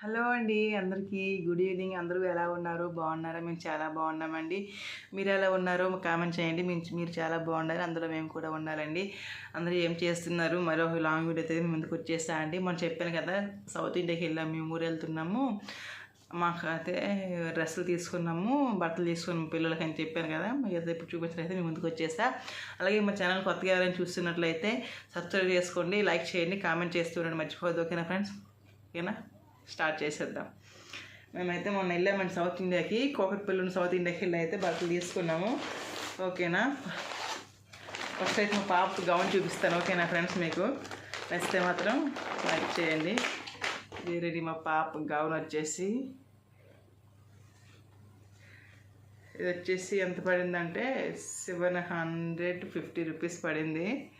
Hello అండి అందరికీ good evening. అందరూ ఎలా ఉన్నారు? బాగున్నారా? మేము చాలా బాగున్నామండి. మీరు ఎలా ఉన్నారో కామెంట్ చేయండి. మీరు చాలా బాగున్నారు అందులో మేము కూడా ఉండాలండి. అందరూ ఏం చేస్తున్నారు? మరో లాంగ్ వీడియో అయితే మేము ముందుకు వచ్చేస్తా అండి. మనం చెప్పాను కదా సౌత్ ఇండియాకి వెళ్ళాము మేము ఊరు వెళ్తున్నాము. మాకైతే డ్రెస్సులు తీసుకున్నాము బట్టలు తీసుకున్నాము పిల్లలకి అని చెప్పాను కదా. ఏదో ఇప్పుడు చూపించినైతే మేము ముందుకు వచ్చేసా అలాగే మా ఛానల్ కొత్తగా ఎవరైనా చూస్తున్నట్లయితే సబ్స్క్రైబ్ చేసుకోండి లైక్ చేయండి కామెంట్ చేస్తూ ఉండండి. మర్చిపోవద్దు. ఓకేనా ఫ్రెండ్స్? ఓకేనా? స్టార్ట్ చేసేద్దాం. మేమైతే మొన్న వెళ్ళామండి సౌత్ ఇండియాకి. కోకట్పల్లి సౌత్ ఇండియాకి వెళ్ళి అయితే బట్టలు తీసుకున్నాము. ఓకేనా? ఫస్ట్ అయితే మా పాప గౌన్ చూపిస్తాను. ఓకేనా ఫ్రెండ్స్ మీకు? నచ్చితే మాత్రం లైక్ చేయండి. వేరేది మా పాప గౌన్ వచ్చేసి. ఇది వచ్చేసి ఎంత పడిందంటే సెవెన్ హండ్రెడ్ ఫిఫ్టీ రూపీస్ పడింది.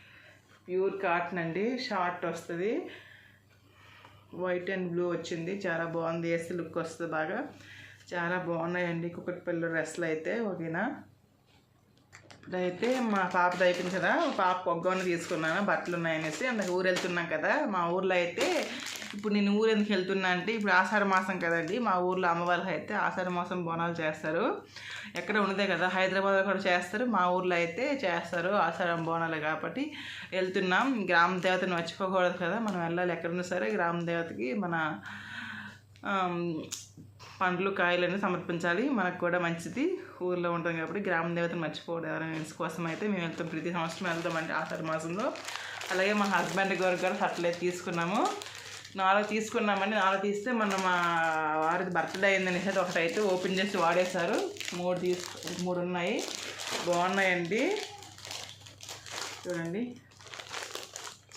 ప్యూర్ కాటన్ అండి. షార్ట్ వస్తుంది. వైట్ అండ్ బ్లూ వచ్చింది. చాలా బాగుంది. వేస్తే లుక్ వస్తుంది బాగా. చాలా బాగున్నాయండి కుక్కటిపల్లి డ్రెస్సులు అయితే ఓకేనా? ఇప్పుడైతే మా పాప అయిపోయింది కదా పాప పొగ్గవని తీసుకున్నాను బట్టలు ఉన్నాయనేసి అందుకు ఊరు వెళ్తున్నాం కదా. మా ఊర్లో అయితే ఇప్పుడు నేను ఊరు ఎందుకు వెళ్తున్నా అంటే ఇప్పుడు ఆషాఢ మాసం కదండి మా ఊర్లో అమ్మవారికి అయితే ఆషాఢ మాసం బోనాలు చేస్తారు. ఎక్కడ ఉండదే కదా హైదరాబాద్లో కూడా చేస్తారు మా ఊర్లో అయితే చేస్తారు ఆషాఢం బోనాలు కాబట్టి వెళ్తున్నాం. గ్రామ దేవతను మర్చిపోకూడదు కదా మనం వెళ్ళాలి ఎక్కడున్నా సరే గ్రామ దేవతకి మన పండ్లు కాయలన్నీ సమర్పించాలి. మనకు కూడా మంచిది. ఊర్లో ఉంటాం కాబట్టి గ్రామ దేవతను మర్చిపోవడం ఎవరైనా కోసం అయితే మేము వెళ్తాం. ప్రతి సంవత్సరం వెళ్తామండి ఆషాఢ మాసంలో. అలాగే మా హస్బెండ్ గారు కూడా సట్లే తీసుకున్నాము. నాలుగు తీసుకున్నామండి. నాలుగు తీస్తే మొన్న మా వారిది బర్త్డే అయిందని అయితే ఒకటైతే ఓపెన్ చేసి వాడేశారు. మూడు తీసుకు మూడు ఉన్నాయి. బాగున్నాయండి. చూడండి.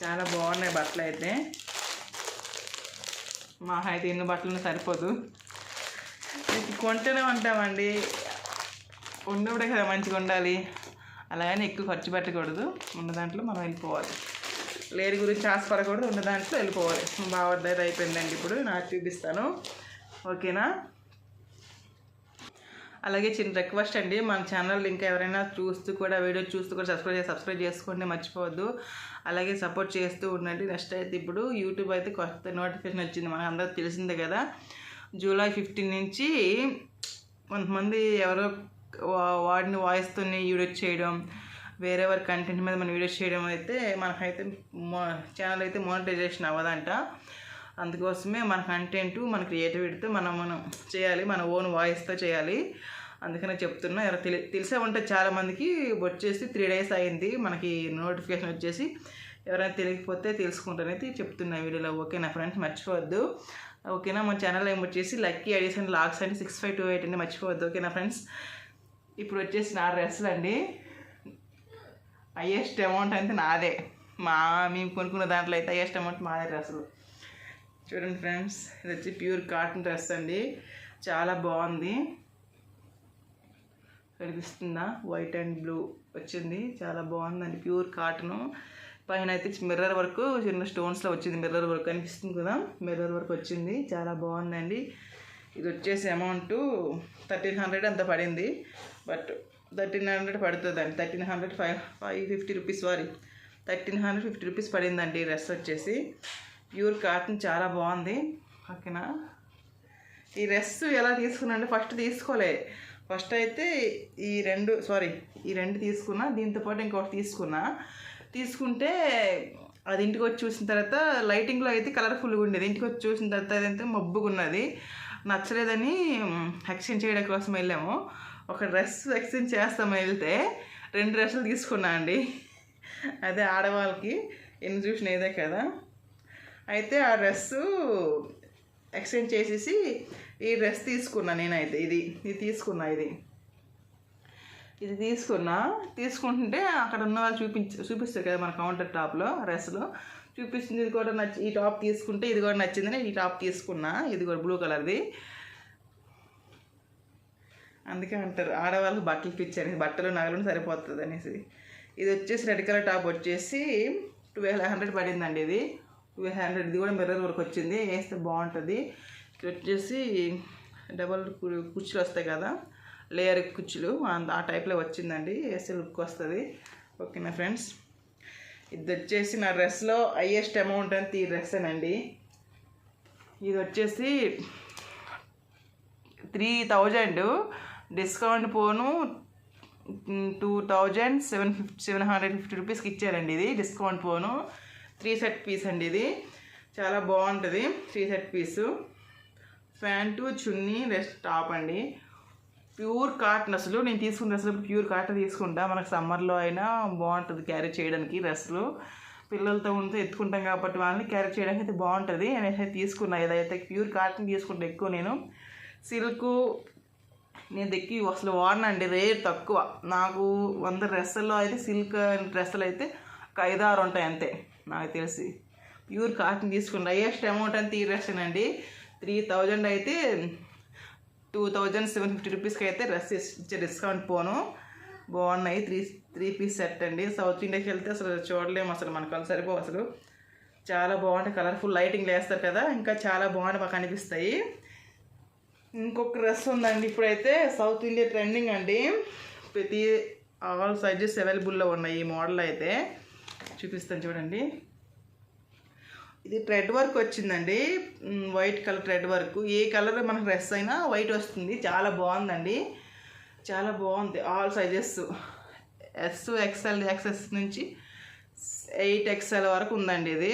చాలా బాగున్నాయి బట్టలు అయితే. మా అయితే ఎన్ని బట్టలు సరిపోదు. కొంటూనే ఉంటామండి. ఉన్నప్పుడే కదా మంచిగా ఉండాలి. అలాగని ఎక్కువ ఖర్చు పెట్టకూడదు. ఉన్న దాంట్లో మనం వెళ్ళిపోవాలి. లేని గురించి ఆశపడకూడదు. ఉన్న దాంట్లో వెళ్ళిపోవాలి. బాగా దగ్గర అయిపోయిందండి ఇప్పుడు. నాకు చూపిస్తాను. ఓకేనా? అలాగే చిన్న రిక్వెస్ట్ అండి. మన ఛానల్ ఇంకా ఎవరైనా చూస్తూ కూడా వీడియో చూస్తూ కూడా సబ్స్క్రైబ్ చేసి సబ్స్క్రైబ్ చేసుకోండి. మర్చిపోవద్దు. అలాగే సపోర్ట్ చేస్తూ ఉండండి. నెక్స్ట్ అయితే ఇప్పుడు యూట్యూబ్ అయితే కొత్త నోటిఫికేషన్ వచ్చింది. మనకు అందరికి తెలిసిందే కదా. జూలై ఫిఫ్టీన్ నుంచి కొంతమంది ఎవరో వాడిని వాయిస్తోనే వీడియో చేయడం వేరే వారి కంటెంట్ మీద మనం వీడియోస్ చేయడం అయితే మనకైతే మో ఛానల్ అయితే మోనటైజేషన్ అవ్వదంట. అందుకోసమే మన కంటెంట్ మన క్రియేటివిటీతో మనం మనం చేయాలి మన ఓన్ వాయిస్తో చేయాలి. అందుకనే చెప్తున్నా ఎవరు తెలి తెలిసే ఉంటుంది చాలామందికి వచ్చేసి త్రీ డేస్ అయింది మనకి నోటిఫికేషన్ వచ్చేసి. ఎవరైనా తెలియకపోతే తెలుసుకుంటానైతే చెప్తున్నా వీడియోలో వీడియోలో. ఓకేనా ఫ్రెండ్స్ మర్చిపోవద్దు. ఓకేనా? మన ఛానల్ ఏం వచ్చేసి లక్కీ ఐడియస్ అండ్ లాక్స్ అండి సిక్స్ ఫైవ్ టూ ఎయిట్ అండి మర్చిపోవద్దు ఓకేనా ఫ్రెండ్స్ ఇప్పుడు వచ్చేసి నా డ్రెస్సులు అండి. హయ్యెస్ట్ అమౌంట్ అయితే నాదే. మా మేము కొనుక్కున్న దాంట్లో అయితే హయ్యెస్ట్ అమౌంట్ మాదే డ్రెస్సులు చూడండి ఫ్రెండ్స్ ఇది వచ్చి ప్యూర్ కాటన్ డ్రెస్ అండి. చాలా బాగుంది. కనిపిస్తుందా? వైట్ అండ్ బ్లూ వచ్చింది. చాలా బాగుందండి ప్యూర్ కాటను పైన అయితే మిర్రర్ వర్క్ చిన్న స్టోన్స్లో వచ్చింది మిర్రర్ వర్క్ అనిపిస్తుంది కదా? మిర్రర్ వర్క్ వచ్చింది చాలా బాగుందండి. ఇది వచ్చేసి అమౌంట్ థర్టీన్ హండ్రెడ్ అంత పడింది. బట్ థర్టీన్ హండ్రెడ్ పడుతుందండి. Thirteen hundred five five fifty rupees sorry thirteen hundred fifty rupees పడిందండి ఈ డ్రెస్ వచ్చేసి. ప్యూర్ కాటన్ చాలా బాగుంది. ఓకేనా? ఈ డ్రెస్ ఎలా తీసుకున్నాంటే ఫస్ట్ తీసుకోలే. ఫస్ట్ అయితే ఈ రెండు సారీ ఈ రెండు తీసుకున్నా దీంతో పాటు ఇంకొకటి తీసుకున్నా. తీసుకుంటే అది ఇంటికి వచ్చి చూసిన తర్వాత లైటింగ్లో అయితే కలర్ఫుల్గా ఉండేది. ఇంటికి వచ్చి చూసిన తర్వాత అదంతా మబ్బుగా ఉన్నది నచ్చలేదని ఎక్స్చేంజ్ చేయడం కోసం వెళ్ళాము. ఒక డ్రెస్ ఎక్స్చేంజ్ చేస్తామని వెళ్తే రెండు డ్రెస్సులు తీసుకున్నా అండి. అదే ఆడవాళ్ళకి ఎన్ని చూసిన ఇదే కదా. అయితే ఆ డ్రెస్సు ఎక్స్చేంజ్ చేసేసి ఈ డ్రెస్ తీసుకున్నా నేనైతే. ఇది ఇది తీసుకున్నా ఇది. ఇది తీసుకున్నా తీసుకుంటుంటే అక్కడ ఉన్న వాళ్ళు చూపించ చూపిస్తారు కదా మన కౌంటర్ టాప్లో డ్రెస్లో చూపిస్తుంది ఇది కూడా నచ్చి ఈ టాప్ తీసుకుంటే ఇది కూడా నచ్చిందని ఈ టాప్ తీసుకున్నా ఇది కూడా బ్లూ కలర్ది అందుకే అంటారు ఆడవాళ్ళకి బట్టలు పిచ్చారు బట్టలు నగలు సరిపోతుంది అనేసి. ఇది వచ్చేసి రెడ్ కలర్ టాప్ వచ్చేసి ట్వెల్వ్ హండ్రెడ్ పడిందండి ఇది. ట్వెల్వ్ హండ్రెడ్ ఇది కూడా మిర్రర్ వరకు వచ్చింది వేస్తే బాగుంటుంది. ఇక్కడ వచ్చేసి డబల్ కుర్చీలు వస్తాయి కదా లేయర్ కుర్చీలు ఆ- ఆ టైప్లో వచ్చిందండి. వేస్తే లుక్ వస్తుంది. ఓకేనా ఫ్రెండ్స్. ఇది వచ్చేసి నా డ్రెస్లో హయ్యెస్ట్ అమౌంట్ అంత ఈ డ్రెస్సేనండి ఇది వచ్చేసి త్రీ థౌజండ్. డిస్కౌంట్ పోను two thousand seven fifty seven hundred fifty రూపీస్కి ఇచ్చారండి ఇది. డిస్కౌంట్ పోను త్రీ సెట్ పీస్ అండి ఇది. చాలా బాగుంటుంది త్రీ సెట్ పీసు. ప్యాంటు చున్నీ రెస్ట్ టాప్ అండి. ప్యూర్ కాటన్ అసలు. నేను తీసుకున్న డ్రెస్సులు ప్యూర్ కాటన్ తీసుకుంటా. మనకు సమ్మర్లో అయినా బాగుంటుంది క్యారీ చేయడానికి డ్రెస్సులు. పిల్లలతో ఉంటే ఎత్తుకుంటాం కాబట్టి వాళ్ళని క్యారీ చేయడానికి అయితే బాగుంటుంది. నేనైతే తీసుకున్నా. ఏదైతే ప్యూర్ కాటన్ తీసుకుంటా ఎక్కువ నేను. సిల్క్ నేను దక్కి అసలు వాడనండి రేట్ తక్కువ. నాకు వంద డ్రెస్సుల్లో అయితే సిల్క్ డ్రెస్సులు అయితే ఒక ఐదు ఆరు ఉంటాయి అంతే. నాకు తెలిసి. ప్యూర్ కాటన్ తీసుకున్న హైయెస్ట్ అమౌంట్ అంతే ఈ డ్రెస్ అండి త్రీ థౌజండ్ అయితే టూ థౌజండ్ సెవెన్ ఫిఫ్టీ రూపీస్కి అయితే డ్రెస్ ఇచ్చే డిస్కౌంట్ పోను. బాగున్నాయి. త్రీ త్రీ పీస్ సెట్ అండి. సౌత్ ఇండియాకి వెళ్తే అసలు చూడలేము అసలు. మన కళ్ళు సరిపో అసలు. చాలా బాగుంటాయి. కలర్ఫుల్ లైటింగ్ వేస్తారు కదా. ఇంకా చాలా బాగుంటాయి మాకు అనిపిస్తాయి. ఇంకొక డ్రెస్ ఉందండి. ఇప్పుడైతే సౌత్ ఇండియా ట్రెండింగ్ అండి. ప్రతి ఆల్ సైజెస్ అవైలబుల్లో ఉన్నాయి ఈ మోడల్ అయితే. చూపిస్తాను చూడండి. ఇది థ్రెడ్ వర్క్ వచ్చిందండి. White colour thread work. ఏ కలర్ మనకు డ్రెస్ అయినా వైట్ వస్తుంది. చాలా బాగుందండి. చాలా బాగుంది. All sizes. S XL XS నుంచి ఎయిట్ ఎక్స్ఎల్ వరకు ఉందండి ఇది.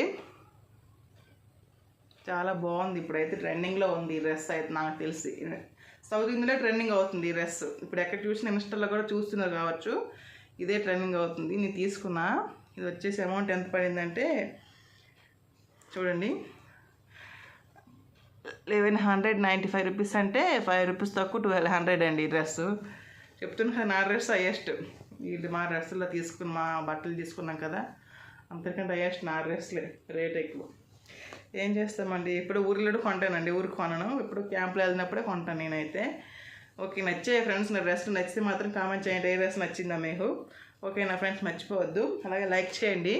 చాలా బాగుంది. ఇప్పుడైతే ట్రెండింగ్లో ఉంది ఈ డ్రెస్ అయితే నాకు తెలిసి. సౌత్ ఇండియాలో ట్రెండింగ్ అవుతుంది ఈ డ్రెస్. ఇప్పుడు ఎక్కడ చూసిన ఇన్స్టాల్లో కూడా చూస్తున్నారు కావచ్చు. ఇదే ట్రెండింగ్ అవుతుంది. నేను తీసుకున్నా. ఇది వచ్చేసి అమౌంట్ ఎంత పడిందంటే చూడండి. Eleven hundred ninety five rupees అంటే ఫైవ్ రూపీస్ తక్కువ ట్వెల్వ్ హండ్రెడ్ అండి ఈ డ్రెస్ చెప్తున్నా కదా నా డ్రెస్ హైయెస్ట్. ఇది మా డ్రెస్సులో తీసుకుని మా బట్టలు తీసుకున్నాం కదా అంతకంటే హయ్యెస్ట్ నా డ్రెస్లే రేట్ ఎక్కువ. ఏం చేస్తామండి? ఇప్పుడు ఊరిలో కొంటానండి ఊరికి కొనను. ఇప్పుడు క్యాంప్లో వెళ్ళినప్పుడే కొంటాను నేనైతే. ఓకే నచ్చే ఫ్రెండ్స్ నా డ్రెస్ నచ్చితే మాత్రం కామెంట్ చేయండి. ఏ డ్రెస్ నచ్చిందా మీకు? ఓకే నా ఫ్రెండ్స్ మర్చిపోవద్దు. అలాగే లైక్ చేయండి.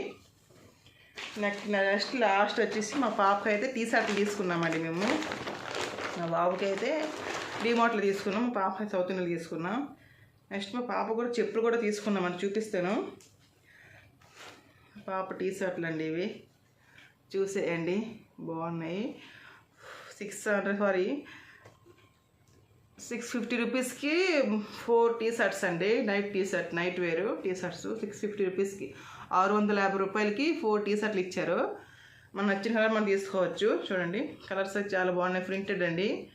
నెక్స్ట్ నెక్స్ట్ లాస్ట్ వచ్చేసి మా పాపకి అయితే టీ షర్ట్లు తీసుకున్నామండి మేము. మా బాబుకి అయితే డిమార్ట్లో తీసుకున్నాం మా పాప సౌత్ ఇండియాలో తీసుకున్నాం. నెక్స్ట్ మా పాప కూడా చెప్పులు కూడా తీసుకున్నామని చూపిస్తాను. పాప టీ షర్ట్లు అండి ఇవి. చూసేయండి బాగున్నాయి. Six hundred sorry six fifty రూపీస్కి ఫోర్ టీ షర్ట్స్ అండి. నైట్ టీ షర్ట్ నైట్ వేరు టీ షర్ట్స్ సిక్స్ ఫిఫ్టీ రూపీస్కి ఆరు వందల యాభై రూపాయలకి ఫోర్ టీ షర్ట్లు ఇచ్చారు. మనం నచ్చిన కలర్ మనం తీసుకోవచ్చు. చూడండి కలర్స్ అయితే చాలా బాగున్నాయి. ప్రింటెడ్ అండి.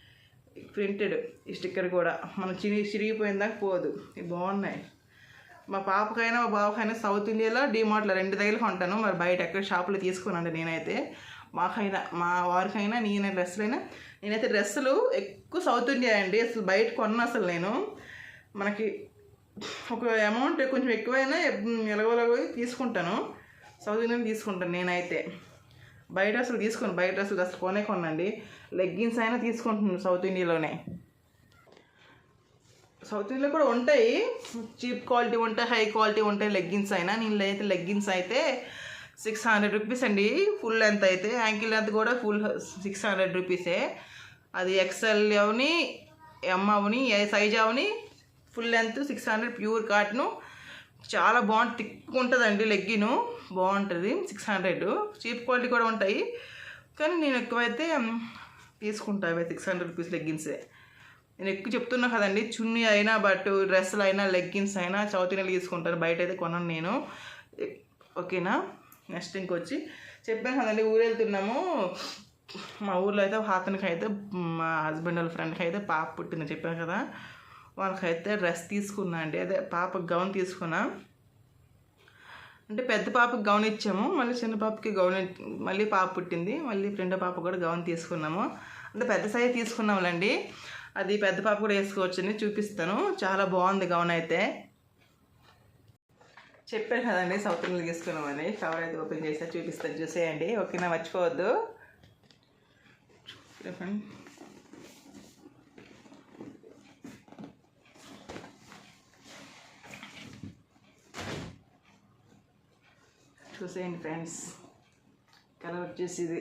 ప్రింటెడ్ ఈ స్టిక్కర్ కూడా. మనం చిరిగి చిరిగిపోయిందాక పోదు. ఇవి బాగున్నాయి. మా పాపకైనా మా బాబుకైనా సౌత్ ఇండియాలో డిమార్ట్లో రెండు దగ్గర కొంటాను. మరి బయట ఎక్కడ షాపులో తీసుకున్నాను నేనైతే. మాకైనా మా వారికైనా నేను డ్రెస్సులైనా నేనైతే డ్రెస్సులు ఎక్కువ సౌత్ ఇండియా అండి. అసలు బయట కొన్నా అసలు నేను. మనకి ఒక అమౌంట్ కొంచెం ఎక్కువైనా ఎలాగోలాగో తీసుకుంటాను. సౌత్ ఇండియన్ తీసుకుంటాను నేనైతే. బయట అసలు తీసుకోను బయట అసలు అసలు కొనే కొనండి లెగ్గిన్స్ అయినా తీసుకుంటున్నాను సౌత్ ఇండియాలోనే. సౌత్ ఇండియాలో కూడా ఉంటాయి. చీప్ క్వాలిటీ ఉంటాయి హై క్వాలిటీ ఉంటాయి లెగ్గిన్స్ అయినా. నేను అయితే లెగ్గిన్స్ అయితే సిక్స్ హండ్రెడ్ రూపీస్ అండి. ఫుల్ లెంత్ అయితే యాంకిల్ లెంత్ కూడా ఫుల్ సిక్స్ హండ్రెడ్ రూపీసే. అది ఎక్స్ఎల్ అవని ఎం అవని సైజ్ అవని full length six hundred pure cotton. చాలా బాగుంటుంది థిక్ ఉంటుందండి లెగ్గిను. బాగుంటుంది సిక్స్ హండ్రెడ్. చీప్ క్వాలిటీ కూడా ఉంటాయి. కానీ నేను ఎక్కువైతే తీసుకుంటా అవి సిక్స్ హండ్రెడ్ రూపీస్ లెగ్గిన్సే. నేను ఎక్కువ చెప్తున్నా కదండి చున్నీ అయినా బట్ డ్రెస్సులు అయినా లెగ్గిన్స్ అయినా సౌత్ నెల తీసుకుంటాను. బయట అయితే కొనను నేను. ఓకేనా? నెక్స్ట్ ఇంకొచ్చి చెప్పాను కదండి ఊరు వెళ్తున్నాము. మా ఊర్లో అయితే ఒక అతనికి అయితే మా హస్బెండ్ వాళ్ళ ఫ్రెండ్కి అయితే పాప పుట్టింది చెప్పాను కదా. వాళ్ళకైతే డ్రెస్ తీసుకున్నా అండి. అదే పాపకి గౌన్ తీసుకున్నా. అంటే పెద్ద పాపకి గౌన్ ఇచ్చాము. మళ్ళీ చిన్న పాపకి గౌన్ మళ్ళీ పాప పుట్టింది. మళ్ళీ రెండో పాప కూడా గౌన్ తీసుకున్నాము. అంటే పెద్ద సైజ్ తీసుకున్నాములండి. అది పెద్ద పాప కూడా వేసుకోవచ్చని చూపిస్తాను. చాలా బాగుంది గౌన్ అయితే. చెప్పాను కదండి సౌత్ ఇండియన్ తీసుకున్నామని. కవర్ అయితే ఓపెన్ చేసా చూపిస్తాను. చూసేయండి. ఓకేనా? మర్చిపోవద్దు. చెప్పండి. చూసేయండి ఫ్రెండ్స్ కలర్ వచ్చేసి ఇది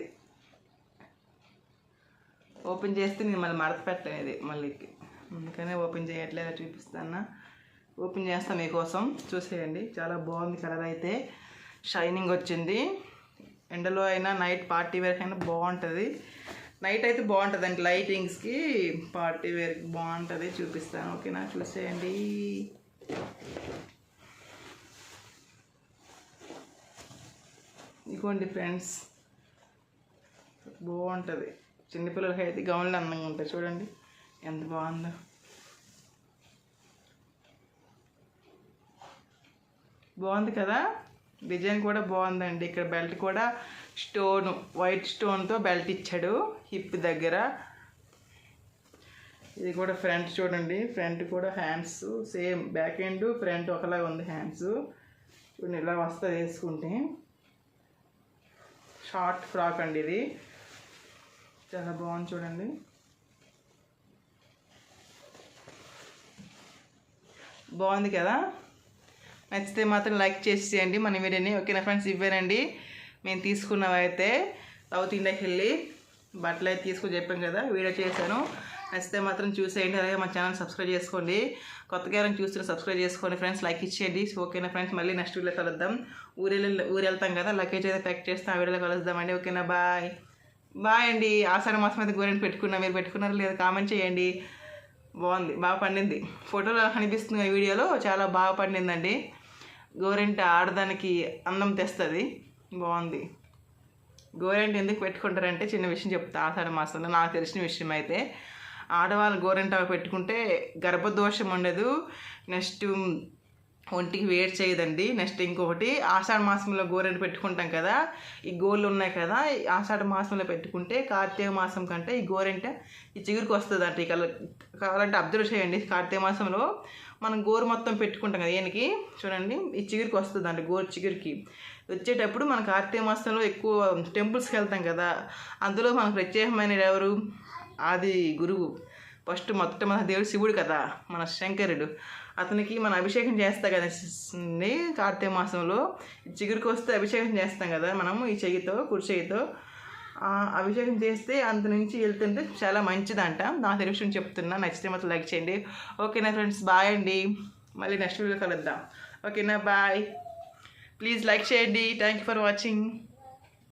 ఓపెన్ చేస్తే నేను మళ్ళీ మడత పెట్టాను ఇది మళ్ళీ. అందుకనే ఓపెన్ చేయట్లేదు చూపిస్తాను. ఓపెన్ చేస్తాను మీకోసం చూసేయండి. చాలా బాగుంది కలర్ అయితే. షైనింగ్ వచ్చింది. ఎండలో అయినా నైట్ పార్టీ వేర్కి అయినా బాగుంటుంది. నైట్ అయితే బాగుంటుంది అండి లైటింగ్స్కి పార్టీ వేర్కి బాగుంటుంది చూపిస్తాను. ఓకేనా? చూసేయండి. ఇదిగోండి ఫ్రెండ్స్. బాగుంటుంది. చిన్నపిల్లలకి అయితే గౌన్లు అందంగా ఉంటాయి చూడండి. ఎంత బాగుందో. బాగుంది కదా? డిజైన్ కూడా బాగుందండి. ఇక్కడ బెల్ట్ కూడా స్టోన్ వైట్ స్టోన్తో బెల్ట్ ఇచ్చాడు హిప్ దగ్గర. ఇది కూడా ఫ్రంట్ చూడండి. ఫ్రంట్ కూడా hands same. Back and front ఒకలాగా ఉంది హ్యాండ్స్. చూడండి ఇలా వస్తుంది వేసుకుంటే. షార్ట్ ఫ్రాక్ అండి ఇది. చాలా బాగుంది చూడండి. బాగుంది కదా? నచ్చితే మాత్రం లైక్ చేసేయండి మన వీడియోని ఓకేనా ఫ్రెండ్స్? ఇవ్వేనండి మేము తీసుకున్నవైతే సౌత్ ఇండియాకి వెళ్ళి బట్టలు అయితే తీసుకుని చెప్పాం కదా వీడియో చేశాను. నచ్చితే మాత్రం చూసేయండి. అలాగే మా ఛానల్ సబ్స్క్రైబ్ చేసుకోండి. కొత్తగా ఎవరైనా చూస్తున్న సబ్స్క్రైబ్ చేసుకోండి ఫ్రెండ్స్. లైక్ ఇచ్చేయండి. ఓకేనా ఫ్రెండ్స్? మళ్ళీ నెక్స్ట్ వీడియో కలుద్దాం. ఊరెళ్ళి వెళ్ళి ఊరు వెళ్తాం కదా. లగేజ్ అయితే ప్యాక్ చేస్తాం. ఆ వీడియోలో కలుద్దామండి. ఓకేనా? బాయ్. బాయ్ అండి. ఆషాఢ మాసం అయితే గోరెంట్ పెట్టుకున్నా. మీరు పెట్టుకున్నారా లేదా కామెంట్ చేయండి. బాగుంది. బాగా పండింది. ఫోటోలో కనిపిస్తుంది ఈ వీడియోలో. చాలా బాగా పండిందండి. గోరెంట ఆడదానికి అందం తెస్తుంది. బాగుంది. గోరెంట ఎందుకు పెట్టుకుంటారంటే చిన్న విషయం చెప్తా. ఆషాఢ మాసంలో నాకు తెలిసిన విషయం అయితే. ఆడవాళ్ళు గోరెంట పెట్టుకుంటే గర్భదోషం ఉండదు. నెక్స్ట్ ఒంటికి వేడి చేయదండి. నెక్స్ట్ ఇంకొకటి ఆషాఢ మాసంలో గోరెంట పెట్టుకుంటాం కదా ఈ గోళ్ళు ఉన్నాయి కదా ఆషాఢ మాసంలో పెట్టుకుంటే కార్తీక మాసం కంటే ఈ గోరెంట ఈ చిగురికి వస్తుంది అంటే ఇక కావాలంటే అబ్జర్వ్ చేయండి. కార్తీక మాసంలో మనం గోరు మొత్తం పెట్టుకుంటాం కదా ఈయనకి. చూడండి ఈ చిగురికి వస్తుంది అంటే గోరు చిగురికి. వచ్చేటప్పుడు మన కార్తీక మాసంలో ఎక్కువ టెంపుల్స్కి వెళ్తాం కదా అందులో మనకు ప్రత్యేకమైన ఎవరు? ఆది గురువు. ఫస్ట్ మొదట మన దేవుడు శివుడు కదా మన శంకరుడు. అతనికి మనం అభిషేకం చేస్తాం కదా కార్తీక మాసంలో. చిగురికి వస్తే అభిషేకం చేస్తాం కదా మనము ఈ చెయ్యితో కుడి చెయ్యితో. అభిషేకం చేస్తే అంత నుంచి వెళ్తుంటే చాలా మంచిదంట. నా తెలిసి చెప్తున్నా. నచ్చితే మాత్రం లైక్ చేయండి. ఓకేనా ఫ్రెండ్స్? బాయ్ అండి. మళ్ళీ నెక్స్ట్ వీడియో కలుద్దాం. ఓకేనా? బాయ్. ప్లీజ్ లైక్ చేయండి. Thank you for watching.